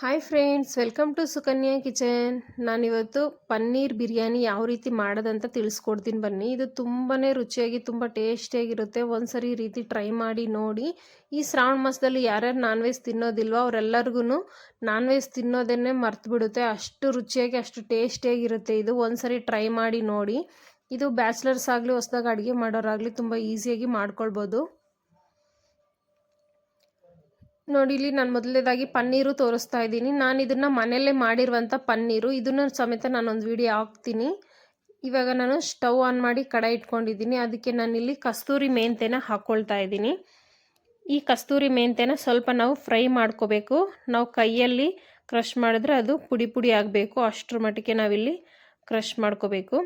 Hi friends welcome to Sukanya kitchen ನಾನಿವತ್ತು ಪನ್ನೀರ್ ಬಿರಿಯಾನಿ ಯಾವ ರೀತಿ ಮಾಡೋದಂತ ತಿಳಿಸ್ಕೊಡ್ತೀನಿ ಬನ್ನಿ. ಇದು ತುಂಬಾ ರುಚಿಯಾಗಿ, ತುಂಬ ಟೇಸ್ಟಿಯಾಗಿರುತ್ತೆ. ಒಂದ್ಸರಿ ಈ ರೀತಿ ಟ್ರೈ ಮಾಡಿ ನೋಡಿ. ಈ ಶ್ರಾವಣ ಮಾಸದಲ್ಲಿ ಯಾರ್ಯಾರು ನಾನ್ ವೆಜ್ ತಿನ್ನೋದಿಲ್ವೋ ಅವರೆಲ್ಲರಿಗೂ ನಾನ್ ವೆಜ್ ತಿನ್ನೋದನ್ನೇ ಮರ್ತು ಬಿಡುತ್ತೆ ಅಷ್ಟು ರುಚಿಯಾಗಿ, ಅಷ್ಟು ಟೇಸ್ಟಿಯಾಗಿರುತ್ತೆ ಇದು. ಒಂದ್ಸರಿ ಟ್ರೈ ಮಾಡಿ ನೋಡಿ. ಇದು ಬ್ಯಾಚ್ಲರ್ಸ್ ಆಗಲಿ, ಹೊಸ್ದಾಗಿ ಅಡುಗೆ ಮಾಡೋರಾಗಲಿ ತುಂಬ ಈಸಿಯಾಗಿ ಮಾಡ್ಕೊಳ್ಬೋದು. ನೋಡಿ, ಇಲ್ಲಿ ನಾನು ಮೊದಲನೇದಾಗಿ ಪನ್ನೀರು ತೋರಿಸ್ತಾ ಇದ್ದೀನಿ. ನಾನು ಇದನ್ನು ಮನೆಯಲ್ಲೇ ಮಾಡಿರುವಂಥ ಪನ್ನೀರು. ಇದನ್ನು ಸಮೇತ ನಾನೊಂದು ವಿಡಿಯೋ ಹಾಕ್ತೀನಿ. ಇವಾಗ ನಾನು ಸ್ಟವ್ ಆನ್ ಮಾಡಿ ಕಡಾಯಿ ಇಟ್ಕೊಂಡಿದ್ದೀನಿ. ಅದಕ್ಕೆ ನಾನಿಲ್ಲಿ ಕಸ್ತೂರಿ ಮೆಂತೆನ ಹಾಕ್ಕೊಳ್ತಾ ಇದ್ದೀನಿ. ಈ ಕಸ್ತೂರಿ ಮೆಂತೆನ ಸ್ವಲ್ಪ ನಾವು ಫ್ರೈ ಮಾಡ್ಕೋಬೇಕು. ನಾವು ಕೈಯಲ್ಲಿ ಕ್ರಷ್ ಮಾಡಿದ್ರೆ ಅದು ಪುಡಿ ಪುಡಿ ಆಗಬೇಕು. ಅಷ್ಟರ ಮಟ್ಟಿಗೆ ನಾವಿಲ್ಲಿ ಕ್ರಷ್ ಮಾಡ್ಕೋಬೇಕು.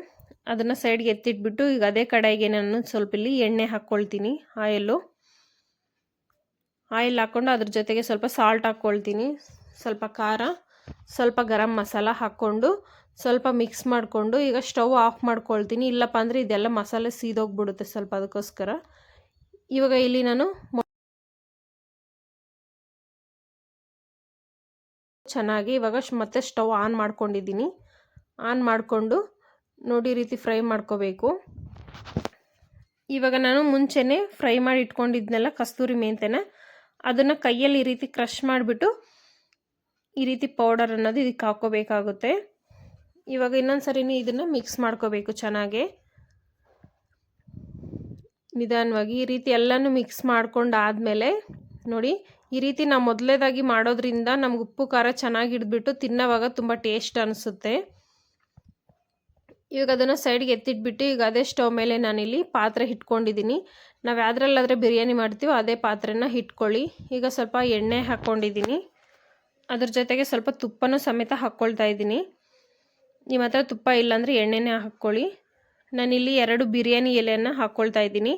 ಅದನ್ನು ಸೈಡ್ಗೆ ಎತ್ತಿಟ್ಬಿಟ್ಟು ಈಗ ಅದೇ ಕಡಾಯಿಗೆ ನಾನು ಸ್ವಲ್ಪ ಇಲ್ಲಿ ಎಣ್ಣೆ ಹಾಕ್ಕೊಳ್ತೀನಿ ಆಯಲ್ಲು ಆಯಿಲ್ ಹಾಕ್ಕೊಂಡು ಅದ್ರ ಜೊತೆಗೆ ಸ್ವಲ್ಪ ಸಾಲ್ಟ್ ಹಾಕ್ಕೊಳ್ತೀನಿ. ಸ್ವಲ್ಪ ಖಾರ, ಸ್ವಲ್ಪ ಗರಂ ಮಸಾಲ ಹಾಕ್ಕೊಂಡು ಸ್ವಲ್ಪ ಮಿಕ್ಸ್ ಮಾಡಿಕೊಂಡು ಈಗ ಸ್ಟವ್ ಆಫ್ ಮಾಡ್ಕೊಳ್ತೀನಿ. ಇಲ್ಲಪ್ಪ ಅಂದರೆ ಇದೆಲ್ಲ ಮಸಾಲೆ ಸೀದೋಗ್ಬಿಡುತ್ತೆ ಸ್ವಲ್ಪ ಅದಕ್ಕೋಸ್ಕರ. ಇವಾಗ ಇಲ್ಲಿ ನಾನು ಚೆನ್ನಾಗಿ ಇವಾಗ ಮತ್ತೆ ಸ್ಟವ್ ಆನ್ ಮಾಡ್ಕೊಂಡಿದ್ದೀನಿ. ಆನ್ ಮಾಡಿಕೊಂಡು ನೋಡಿ ರೀತಿ ಫ್ರೈ ಮಾಡ್ಕೋಬೇಕು. ಇವಾಗ ನಾನು ಮುಂಚೆನೇ ಫ್ರೈ ಮಾಡಿ ಇಟ್ಕೊಂಡಿದ್ನೆಲ್ಲ ಕಸ್ತೂರಿ ಮೆಂತೆನ ಅದನ್ನು ಕೈಯಲ್ಲಿ ಈ ರೀತಿ ಕ್ರಷ್ ಮಾಡಿಬಿಟ್ಟು ಈ ರೀತಿ ಪೌಡರ್ ಅನ್ನೋದು ಇದಕ್ಕೆ ಹಾಕೋಬೇಕಾಗುತ್ತೆ. ಇವಾಗ ಇನ್ನೊಂದು ಸರಿನೂ ಇದನ್ನು ಮಿಕ್ಸ್ ಮಾಡ್ಕೋಬೇಕು ಚೆನ್ನಾಗಿ. ನಿಧಾನವಾಗಿ ಈ ರೀತಿ ಎಲ್ಲನೂ ಮಿಕ್ಸ್ ಮಾಡ್ಕೊಂಡು ಆದಮೇಲೆ ನೋಡಿ, ಈ ರೀತಿ ನಾವು ಮೊದಲೇದಾಗಿ ಮಾಡೋದ್ರಿಂದ ನಮ್ಗೆ ಉಪ್ಪು, ಖಾರ ಚೆನ್ನಾಗಿ ಹಿಡಿದ್ಬಿಟ್ಟು ತಿನ್ನೋವಾಗ ತುಂಬ ಟೇಸ್ಟ್ ಅನಿಸುತ್ತೆ. ಇವಾಗ ಅದನ್ನು ಸೈಡ್ಗೆ ಎತ್ತಿಟ್ಬಿಟ್ಟು ಈಗ ಅದೇ ಸ್ಟವ್ ಮೇಲೆ ನಾನಿಲ್ಲಿ ಪಾತ್ರೆ ಇಟ್ಕೊಂಡಿದ್ದೀನಿ ನಾವು ಯಾವುದ್ರಲ್ಲಾದರೆ ಬಿರಿಯಾನಿ ಮಾಡ್ತೀವೋ ಅದೇ ಪಾತ್ರೆನ ಇಟ್ಕೊಳ್ಳಿ ಈಗ ಸ್ವಲ್ಪ ಎಣ್ಣೆ ಹಾಕ್ಕೊಂಡಿದ್ದೀನಿ ಅದ್ರ ಜೊತೆಗೆ ಸ್ವಲ್ಪ ತುಪ್ಪನೂ ಸಮೇತ ಹಾಕ್ಕೊಳ್ತಾ ಇದ್ದೀನಿ. ನಿಮ್ಮ ಹತ್ರ ತುಪ್ಪ ಇಲ್ಲಾಂದರೆ ಎಣ್ಣೆನೇ ಹಾಕ್ಕೊಳ್ಳಿ. ನಾನಿಲ್ಲಿ ಎರಡು ಬಿರಿಯಾನಿ ಎಲೆಯನ್ನು ಹಾಕ್ಕೊಳ್ತಾ ಇದ್ದೀನಿ.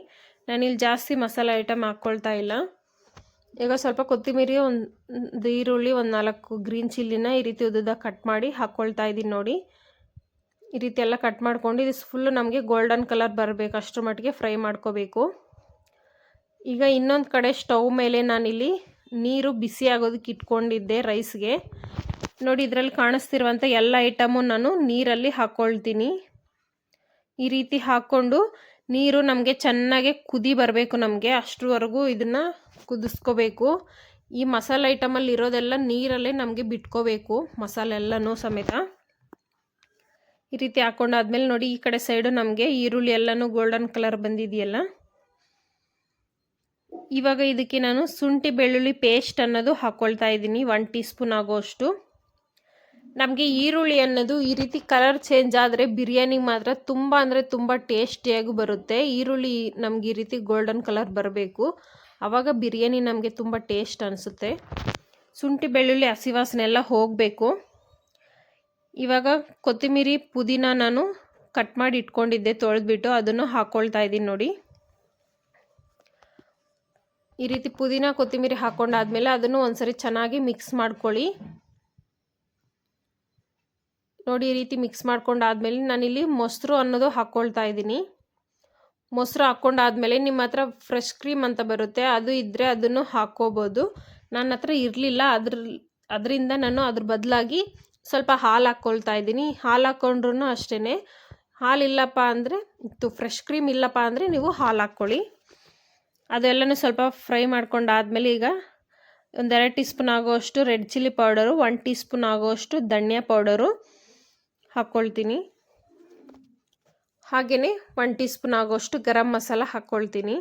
ನಾನಿಲ್ಲಿ ಜಾಸ್ತಿ ಮಸಾಲೆ ಐಟಮ್ ಹಾಕ್ಕೊಳ್ತಾ ಇಲ್ಲ. ಈಗ ಸ್ವಲ್ಪ ಕೊತ್ತಿಮೀರಿ ಒಂದು ಈರುಳ್ಳಿ ಒಂದು ನಾಲ್ಕು ಗ್ರೀನ್ ಚಿಲ್ಲಿನ ಈ ರೀತಿ ಉದ್ದ ಕಟ್ ಮಾಡಿ ಹಾಕ್ಕೊಳ್ತಾ ಇದ್ದೀನಿ ನೋಡಿ. ಈ ರೀತಿ ಎಲ್ಲ ಕಟ್ ಮಾಡ್ಕೊಂಡು, ಇದು ಫುಲ್ಲು ನಮಗೆ ಗೋಲ್ಡನ್ ಕಲರ್ ಬರಬೇಕು. ಅಷ್ಟರ ಮಟ್ಟಿಗೆ ಫ್ರೈ ಮಾಡ್ಕೋಬೇಕು. ಈಗ ಇನ್ನೊಂದು ಕಡೆ ಸ್ಟವ್ ಮೇಲೆ ನಾನಿಲ್ಲಿ ನೀರು ಬಿಸಿ ಆಗೋದಕ್ಕೆ ಇಟ್ಕೊಂಡಿದ್ದೆ ರೈಸ್ಗೆ. ನೋಡಿ, ಇದರಲ್ಲಿ ಕಾಣಿಸ್ತಿರುವಂಥ ಎಲ್ಲ ಐಟಮು ನಾನು ನೀರಲ್ಲಿ ಹಾಕ್ಕೊಳ್ತೀನಿ ಈ ರೀತಿ ಹಾಕ್ಕೊಂಡು ನೀರು ನಮಗೆ ಚೆನ್ನಾಗೆ ಕುದಿ ಬರಬೇಕು ನಮಗೆ. ಅಷ್ಟರವರೆಗೂ ಇದನ್ನು ಕುದಿಸ್ಕೋಬೇಕು. ಈ ಮಸಾಲೆ ಐಟಮಲ್ಲಿ ಇರೋದೆಲ್ಲ ನೀರಲ್ಲೇ ನಮಗೆ ಬಿಟ್ಕೋಬೇಕು ಮಸಾಲೆ ಎಲ್ಲನೂ ಸಮೇತ. ಈ ರೀತಿ ಹಾಕ್ಕೊಂಡಾದ್ಮೇಲೆ ನೋಡಿ, ಈ ಕಡೆ ಸೈಡು ನಮಗೆ ಈರುಳ್ಳಿ ಎಲ್ಲನೂ ಗೋಲ್ಡನ್ ಕಲರ್ ಬಂದಿದೆಯಲ್ಲ? ಇವಾಗ ಇದಕ್ಕೆ ನಾನು ಶುಂಠಿ ಬೆಳ್ಳುಳ್ಳಿ ಪೇಸ್ಟ್ ಅನ್ನೋದು ಹಾಕ್ಕೊಳ್ತಾ ಇದ್ದೀನಿ ಒನ್ ಟೀ ಸ್ಪೂನ್ ಆಗೋಷ್ಟು. ನಮಗೆ ಈರುಳ್ಳಿ ಅನ್ನೋದು ಈ ರೀತಿ ಕಲರ್ ಚೇಂಜ್ ಆದರೆ ಬಿರಿಯಾನಿಗೆ ಮಾತ್ರ ತುಂಬ ಅಂದರೆ ತುಂಬ ಟೇಸ್ಟಿಯಾಗಿ ಬರುತ್ತೆ. ಈರುಳ್ಳಿ ನಮ್ಗೆ ಈ ರೀತಿ ಗೋಲ್ಡನ್ ಕಲರ್ ಬರಬೇಕು. ಆವಾಗ ಬಿರಿಯಾನಿ ನಮಗೆ ತುಂಬ ಟೇಸ್ಟ್ ಅನಿಸುತ್ತೆ. ಶುಂಠಿ ಬೆಳ್ಳುಳ್ಳಿ ಹಸಿ ವಾಸನೆ ಎಲ್ಲ ಹೋಗಬೇಕು. ಇವಾಗ ಕೊತ್ತಂಬರಿ ಪುದೀನ ನಾನು ಕಟ್ ಮಾಡಿ ಇಟ್ಕೊಂಡಿದ್ದೆ, ತೊಳೆದ್ಬಿಟ್ಟು ಅದನ್ನು ಹಾಕ್ಕೊಳ್ತಾ ಇದ್ದೀನಿ ನೋಡಿ. ಈ ರೀತಿ ಪುದೀನ ಕೊತ್ತಂಬರಿ ಹಾಕ್ಕೊಂಡಾದ್ಮೇಲೆ ಅದನ್ನು ಒಂದ್ಸರಿ ಚೆನ್ನಾಗಿ ಮಿಕ್ಸ್ ಮಾಡ್ಕೊಳ್ಳಿ. ನೋಡಿ, ಈ ರೀತಿ ಮಿಕ್ಸ್ ಮಾಡ್ಕೊಂಡಾದ್ಮೇಲೆ ನಾನಿಲ್ಲಿ ಮೊಸರು ಅನ್ನೋದು ಹಾಕ್ಕೊಳ್ತಾ ಇದ್ದೀನಿ. ಮೊಸರು ಹಾಕ್ಕೊಂಡಾದ್ಮೇಲೆ ನಿಮ್ಮ ಹತ್ರ ಫ್ರೆಶ್ ಕ್ರೀಮ್ ಅಂತ ಬರುತ್ತೆ, ಅದು ಇದ್ದರೆ ಅದನ್ನು ಹಾಕ್ಕೋಬೋದು. ನನ್ನ ಹತ್ರ ಇರಲಿಲ್ಲ, ಅದ್ರ, ಅದರಿಂದ ನಾನು ಅದ್ರ ಬದಲಾಗಿ ಸ್ವಲ್ಪ ಹಾಲು ಹಾಕ್ಕೊಳ್ತಾ ಇದ್ದೀನಿ. ಹಾಲು ಹಾಕ್ಕೊಂಡ್ರೂ ಅಷ್ಟೇ ಹಾಲಿಲ್ಲಪ್ಪ ಅಂದರೆ ಇತ್ತು ಫ್ರೆಶ್ ಕ್ರೀಮ್ ಇಲ್ಲಪ್ಪ ಅಂದರೆ ನೀವು ಹಾಲು ಹಾಕ್ಕೊಳ್ಳಿ. ಅದೆಲ್ಲನೂ ಸ್ವಲ್ಪ ಫ್ರೈ ಮಾಡ್ಕೊಂಡಾದ್ಮೇಲೆ ಈಗ ಒಂದೆರಡು ಟೀ ಸ್ಪೂನ್ ಆಗೋಷ್ಟು red chilli powder, one teaspoon ಆಗೋಷ್ಟು ಧನಿಯಾ ಪೌಡರು ಹಾಕ್ಕೊಳ್ತೀನಿ. ಹಾಗೆಯೇ ಒನ್ ಟೀ ಸ್ಪೂನ್ ಆಗೋಷ್ಟು ಗರಂ ಮಸಾಲ ಹಾಕ್ಕೊಳ್ತೀನಿ.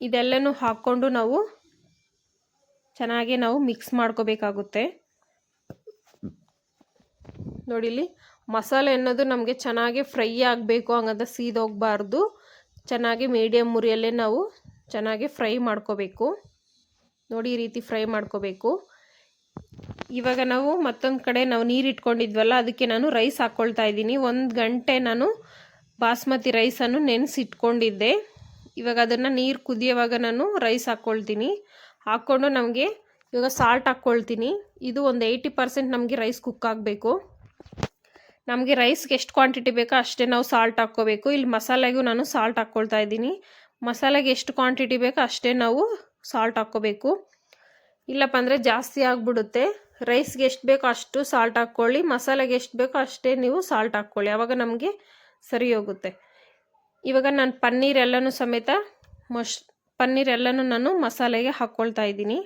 ಇದೆಲ್ಲನೂ ಹಾಕ್ಕೊಂಡು ನಾವು ಚೆನ್ನಾಗಿ ನಾವು ಮಿಕ್ಸ್ ಮಾಡ್ಕೋಬೇಕಾಗುತ್ತೆ. ನೋಡಿ ಇಲ್ಲಿ ಮಸಾಲೆ ಅನ್ನೋದು ನಮಗೆ ಚೆನ್ನಾಗಿ ಫ್ರೈ ಆಗಬೇಕು ಹಂಗಂತ ಸೀದೋಗಬಾರ್ದು ಚೆನ್ನಾಗಿ ಮೀಡಿಯಮ್ ಮುರಿಯಲ್ಲೇ ನಾವು ಚೆನ್ನಾಗಿ ಫ್ರೈ ಮಾಡ್ಕೋಬೇಕು. ನೋಡಿ ಈ ರೀತಿ ಫ್ರೈ ಮಾಡ್ಕೋಬೇಕು. ಇವಾಗ ನಾವು ಮತ್ತೊಂದು ಕಡೆ ನಾವು ನೀರು ಇಟ್ಕೊಂಡಿದ್ವಲ್ಲ, ಅದಕ್ಕೆ ನಾನು ರೈಸ್ ಹಾಕ್ಕೊಳ್ತಾ ಇದ್ದೀನಿ. ಒಂದು ಗಂಟೆ ನಾನು ಬಾಸ್ಮತಿ ರೈಸನ್ನು ನೆನೆಸಿಟ್ಕೊಂಡಿದ್ದೆ. ಇವಾಗ ಅದನ್ನು ನೀರು ಕುದಿಯೋವಾಗ ನಾನು ರೈಸ್ ಹಾಕ್ಕೊಳ್ತೀನಿ ಹಾಕ್ಕೊಂಡು ನಮಗೆ ಇವಾಗ ಸಾಲ್ಟ್ ಹಾಕ್ಕೊಳ್ತೀನಿ ಇದು ಒಂದು ಏಯ್ಟಿ ಪರ್ಸೆಂಟ್ ನಮಗೆ ರೈಸ್ ಕುಕ್ ಆಗಬೇಕು. ನಮಗೆ ರೈಸ್ಗೆ ಎಷ್ಟು ಕ್ವಾಂಟಿಟಿ ಬೇಕೋ ಅಷ್ಟೇ ನಾವು ಸಾಲ್ಟ್ ಹಾಕ್ಕೋಬೇಕು. ಇಲ್ಲಿ ಮಸಾಲೆಗೂ ನಾನು ಸಾಲ್ಟ್ ಹಾಕ್ಕೊಳ್ತಾ ಇದ್ದೀನಿ. ಮಸಾಲೆಗೆ ಎಷ್ಟು ಕ್ವಾಂಟಿಟಿ ಬೇಕೋ ಅಷ್ಟೇ ನಾವು ಸಾಲ್ಟ್ ಹಾಕ್ಕೋಬೇಕು. ಇಲ್ಲಪ್ಪ ಅಂದರೆ ಜಾಸ್ತಿ ಆಗಿಬಿಡುತ್ತೆ. ರೈಸ್ಗೆ ಎಷ್ಟು ಬೇಕೋ ಅಷ್ಟು ಸಾಲ್ಟ್ ಹಾಕ್ಕೊಳ್ಳಿ. ಮಸಾಲೆಗೆ ಎಷ್ಟು ಬೇಕೋ ಅಷ್ಟೇ ನೀವು ಸಾಲ್ಟ್ ಹಾಕ್ಕೊಳ್ಳಿ. ಆವಾಗ ನಮಗೆ ಸರಿ ಹೋಗುತ್ತೆ. ಇವಾಗ ನಾನು ಪನ್ನೀರ್ ಎಲ್ಲನೂ ಸಮೇತ ಮಶ್, ಪನ್ನೀರ್ ಎಲ್ಲನೂ ನಾನು ಮಸಾಲೆಗೆ ಹಾಕ್ಕೊಳ್ತಾ ಇದ್ದೀನಿ.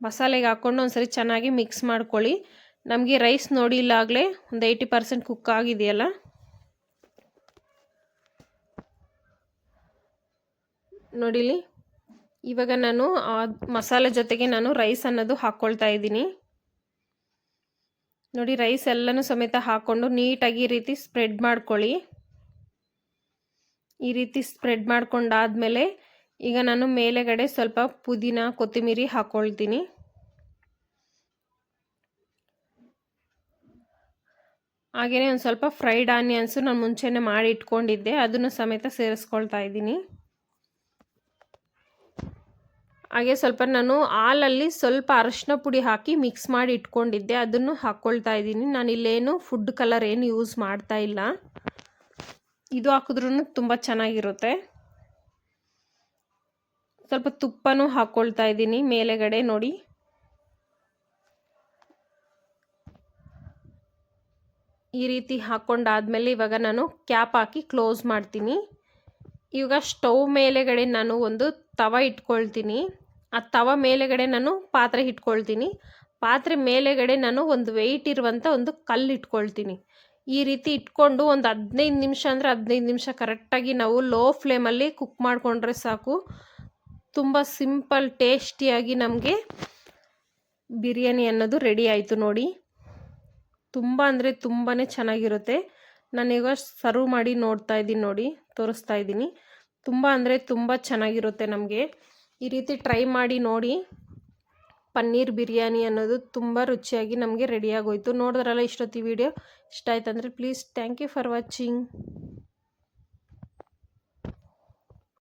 ಮಸಾಲೆಗೆ ಹಾಕ್ಕೊಂಡು ಒಂದ್ಸರಿ ಚೆನ್ನಾಗಿ ಮಿಕ್ಸ್ ಮಾಡ್ಕೊಳ್ಳಿ. ನಮಗೆ ರೈಸ್ ನೋಡಿ ಇಲ್ಲಾಗಲೇ ಒಂದು ಏಯ್ಟಿ ಪರ್ಸೆಂಟ್ ಕುಕ್ ಆಗಿದೆಯಲ್ಲ? ನೋಡಿಲಿ ಇವಾಗ ನಾನು ಮಸಾಲೆ ಜೊತೆಗೆ ನಾನು ರೈಸ್ ಅನ್ನೋದು ಹಾಕ್ಕೊಳ್ತಾ ಇದ್ದೀನಿ. ನೋಡಿ, ರೈಸ್ ಎಲ್ಲನೂ ಸಮೇತ ಹಾಕ್ಕೊಂಡು ನೀಟಾಗಿ ಈ ರೀತಿ ಸ್ಪ್ರೆಡ್ ಮಾಡ್ಕೊಳ್ಳಿ. ಈ ರೀತಿ ಸ್ಪ್ರೆಡ್ ಮಾಡ್ಕೊಂಡಾದಮೇಲೆ ಈಗ ನಾನು ಮೇಲೆಗಡೆ ಸ್ವಲ್ಪ ಪುದೀನ ಕೊತ್ತಂಬರಿ ಹಾಕ್ಕೊಳ್ತೀನಿ ಹಾಗೆಯೇ ಒಂದು ಸ್ವಲ್ಪ ಫ್ರೈಡ್ ಆನಿಯನ್ಸು ನಾನು ಮುಂಚೆನೇ ಮಾಡಿ ಇಟ್ಕೊಂಡಿದ್ದೆ, ಅದನ್ನು ಸಮೇತ ಸೇರಿಸ್ಕೊಳ್ತಾ ಇದ್ದೀನಿ. ಹಾಗೆ ಸ್ವಲ್ಪ ನಾನು ಹಾಲಲ್ಲಿ ಸ್ವಲ್ಪ ಅರಶಿನ ಪುಡಿ ಹಾಕಿ ಮಿಕ್ಸ್ ಮಾಡಿ ಇಟ್ಕೊಂಡಿದ್ದೆ, ಅದನ್ನು ಹಾಕ್ಕೊಳ್ತಾ ಇದ್ದೀನಿ. ನಾನು ಇಲ್ಲೇನು ಫುಡ್ ಕಲರ್ ಏನು ಯೂಸ್ ಮಾಡ್ತಾ ಇಲ್ಲ. ಇದು ಹಾಕಿದ್ರೂ ತುಂಬ ಚೆನ್ನಾಗಿರುತ್ತೆ. ಸ್ವಲ್ಪ ತುಪ್ಪನೂ ಹಾಕ್ಕೊಳ್ತಾ ಇದ್ದೀನಿ ಮೇಲೆಗಡೆ ನೋಡಿ. ಈ ರೀತಿ ಹಾಕ್ಕೊಂಡಾದಮೇಲೆ ಇವಾಗ ನಾನು ಕ್ಯಾಪ್ ಹಾಕಿ ಕ್ಲೋಸ್ ಮಾಡ್ತೀನಿ. ಇವಾಗ ಸ್ಟವ್ ಮೇಲೆಗಡೆ ನಾನು ಒಂದು ತವ ಇಟ್ಕೊಳ್ತೀನಿ. ಆ ತವ ಮೇಲೆಗಡೆ ನಾನು ಪಾತ್ರೆ ಇಟ್ಕೊಳ್ತೀನಿ. ಪಾತ್ರೆ ಮೇಲೆಗಡೆ ನಾನು ಒಂದು ವೆಯ್ಟ್ ಇರುವಂಥ ಒಂದು ಕಲ್ಲು ಇಟ್ಕೊಳ್ತೀನಿ. ಈ ರೀತಿ ಇಟ್ಕೊಂಡು ಒಂದು ಹದಿನೈದು ನಿಮಿಷ ಅಂದರೆ ಹದಿನೈದು ನಿಮಿಷ ಕರೆಕ್ಟಾಗಿ ನಾವು ಲೋ ಫ್ಲೇಮಲ್ಲಿ ಕುಕ್ ಮಾಡಿಕೊಂಡ್ರೆ ಸಾಕು. ತುಂಬ ಸಿಂಪಲ್ ಟೇಸ್ಟಿಯಾಗಿ ನಮಗೆ ಬಿರಿಯಾನಿ ಅನ್ನೋದು ರೆಡಿ ಆಯಿತು ನೋಡಿ. ತುಂಬ ಅಂದರೆ ತುಂಬಾ ಚೆನ್ನಾಗಿರುತ್ತೆ. ನಾನೀಗ ಸರ್ವ್ ಮಾಡಿ ನೋಡ್ತಾ ಇದ್ದೀನಿ ನೋಡಿ, ತೋರಿಸ್ತಾ ಇದ್ದೀನಿ. ತುಂಬ ಅಂದರೆ ತುಂಬ ಚೆನ್ನಾಗಿರುತ್ತೆ ನಮಗೆ. ಈ ರೀತಿ ಟ್ರೈ ಮಾಡಿ ನೋಡಿ, ಪನ್ನೀರ್ ಬಿರಿಯಾನಿ ಅನ್ನೋದು ತುಂಬ ರುಚಿಯಾಗಿ ನಮಗೆ ರೆಡಿಯಾಗೋಯಿತು ನೋಡಿದ್ರಲ್ಲ ಇಷ್ಟೊತ್ತಿ ವಿಡಿಯೋ ಇಷ್ಟ ಆಯ್ತು ಅಂದರೆ please thank you for watching